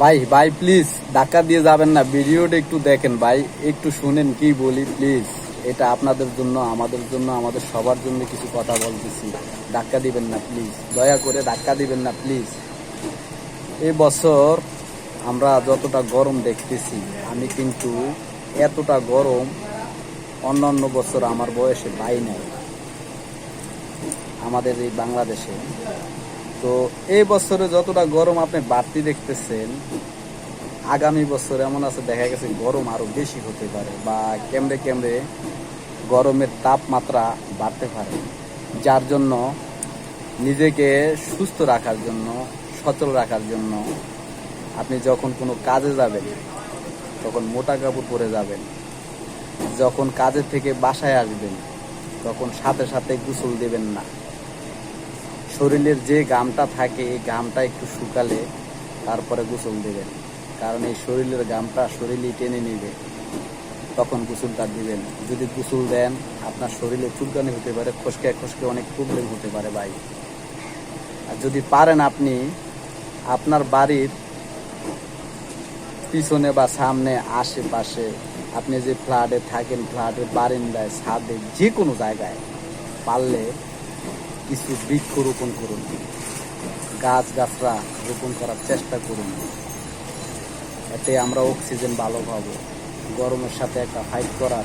ভাই ভাই প্লিজ ধাক্কা দিয়ে যাবেন না। ভিডিওটা একটু দেখেন ভাই, একটু শুনেন কি বলি প্লিজ এটা আপনাদের জন্য, আমাদের জন্য, আমাদের সবার জন্য কিছু কথা বলতেছি। ধাক্কা দিবেন না প্লিজ দয়া করে ধাক্কা দিবেন না প্লিজ এই বছর আমরা যতটা গরম দেখতেছি, আমি কিন্তু এতটা গরম অন্যান্য বছর আমার বয়সে পাই নাই। আমাদের এই বাংলাদেশে। তো এই বছরে যতটা গরম আপনি বাড়তি দেখতেছেন, আগামী বছর এমন আছে, দেখা গেছে গরম আরও বেশি হতে পারে বা কেমড়ে কেমড়ে গরমের তাপমাত্রা বাড়তে পারে। যার জন্য নিজেকে সুস্থ রাখার জন্য, সচল রাখার জন্য আপনি যখন কোনো কাজে যাবেন তখন মোটা কাপড় পরে যাবেন, যখন কাজের থেকে বাসায় আসবেন, তখন সাথে সাথে গোসল দেবেন না। শরীরের যে গামটা থাকে, এই গামটা একটু শুকালে তারপরে গোসল দেবেন। কারণ এই শরীরের গামটা শরীরই টেনে নেবে। তখন গোসলটা দিবেন। যদি গোসল দেন, আপনার শরীরে চুলকানি হতে পারে খসকে খসকে অনেক প্রবলেম হতে পারে ভাই। আর যদি পারেন আপনি, আপনার বাড়ির পিছনে বা সামনে, আশেপাশে আপনি যে ফ্ল্যাটে থাকেন ফ্ল্যাটের বারিন্দায়, ছাদে যে কোনো জায়গায় পারলে কিছু বৃক্ষ রোপণ করুন। গাছ গাছরা রোপণ করার চেষ্টা করুন। এতে আমরা অক্সিজেন ভালো পাবো। গরমের সাথে একটা ফাইট করার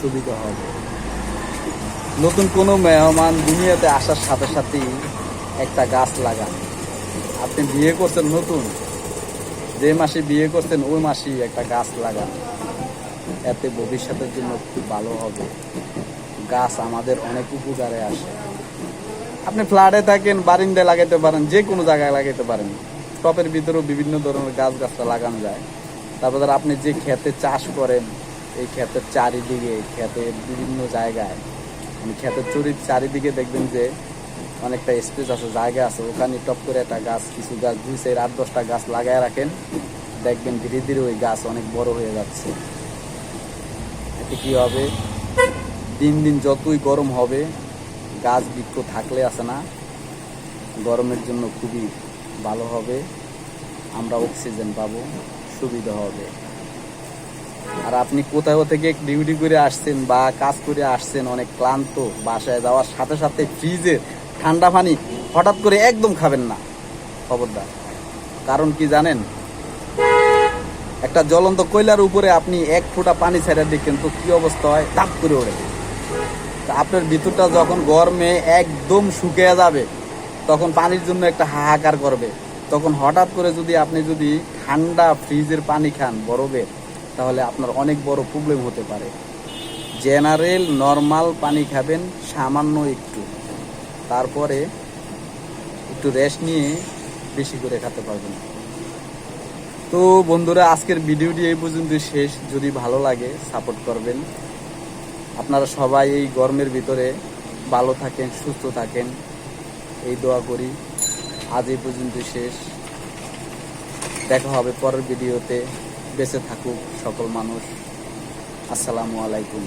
সুবিধা হবে। নতুন কোনো মেহমান দুনিয়াতে আসার সাথে সাথেই একটা গাছ লাগান। আপনি বিয়ে করছেন নতুন, যে মাসে বিয়ে করছেন ওই মাসেই একটা গাছ লাগান। এতে ভবিষ্যতের জন্য খুব ভালো হবে। গাছ আমাদের অনেক উপকারে আসে। আপনি ফ্ল্যাটে থাকেন, বারিন্দায় লাগাইতে পারেন, যে কোনো জায়গায় লাগাইতে পারেন। টপের ভিতরেও বিভিন্ন ধরনের গাছ গাছটা লাগানো যায়। তারপর আপনি যে ক্ষেতে চাষ করেন, এই ক্ষেতের চারিদিকে, ক্ষেতের বিভিন্ন জায়গায় মানে ক্ষেতের চুরির চারিদিকে দেখবেন যে অনেকটা স্পেস আছে, জায়গা আছে। ওখানে টপ করে একটা গাছ, কিছু গাছ, দুই চার আট দশটা গাছ লাগায় রাখেন। দেখবেন ধীরে ধীরে ওই গাছ অনেক বড় হয়ে যাচ্ছে। এতে কি হবে? দিন দিন যতই গরম হবে গাছ বৃক্ষ থাকলে আছে না, গরমের জন্য খুবই ভালো হবে, আমরা অক্সিজেন পাবো, সুবিধা হবে। আর আপনি কোথাও থেকে ডিউটি করে আসছেন বা কাজ করে আসছেন, অনেক ক্লান্ত, বাসায় যাওয়ার সাথে সাথে ফ্রিজে ঠান্ডা পানি হঠাৎ করে একদম খাবেন না, খবরদার। কারণ কি জানেন? একটা জ্বলন্ত কয়লার উপরে আপনি এক ফোঁটা পানি ছেড়ে দেখেন তো কি অবস্থা হয় দাপ করে ওড়ে। আপনার ভিতরটা যখন গরমে একদম শুকিয়ে যাবে, তখন পানির জন্য একটা হাহাকার করবে। তখন হঠাৎ করে যদি আপনি যদি ঠান্ডা ফ্রিজের পানি খান বরফের তাহলে আপনার অনেক বড় প্রবলেম হতে পারে। জেনারেল নর্মাল পানি খাবেন সামান্য একটু। তারপরে একটু রেস্ট নিয়ে বেশি করে খেতে পারবেন। তো বন্ধুরা, আজকের ভিডিওটি এই পর্যন্ত শেষ। যদি ভালো লাগে সাপোর্ট করবেন। আপনারা সবাই এই গরমের ভিতরে ভালো থাকেন, সুস্থ থাকেন। এই দোয়া করি। আজ এই পর্যন্ত শেষ। দেখা হবে পরের ভিডিওতে। বেঁচে থাকুক সকল মানুষ। আসসালামু আলাইকুম।